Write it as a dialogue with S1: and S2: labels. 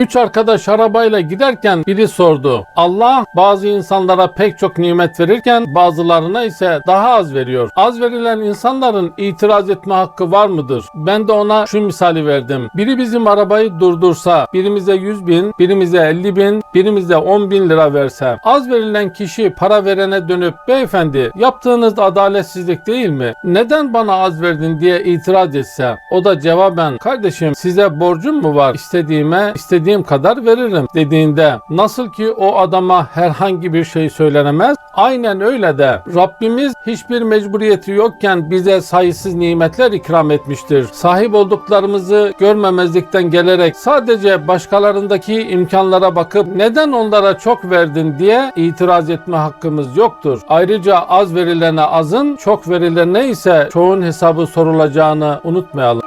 S1: Üç arkadaş arabayla giderken biri sordu. Allah bazı insanlara pek çok nimet verirken bazılarına ise daha az veriyor. Az verilen insanların itiraz etme hakkı var mıdır? Ben de ona şu misali verdim. Biri bizim arabayı durdursa, birimize 100 bin, birimize 50 bin, birimize 10 bin lira verse, az verilen kişi para verene dönüp beyefendi yaptığınız adaletsizlik değil mi? Neden bana az verdin diye itiraz etse, o da cevaben kardeşim size borcum mu var? İstediğime istediğim kadar veririm dediğinde nasıl ki o adama herhangi bir şey söylenemez? Aynen öyle de Rabbimiz hiçbir mecburiyeti yokken bize sayısız nimetler ikram etmiştir. Sahip olduklarımızı görmemezlikten gelerek sadece başkalarındaki imkanlara bakıp neden onlara çok verdin diye itiraz etme hakkımız yoktur. Ayrıca az verilene azın, çok verilene ise çoğun hesabı sorulacağını unutmayalım.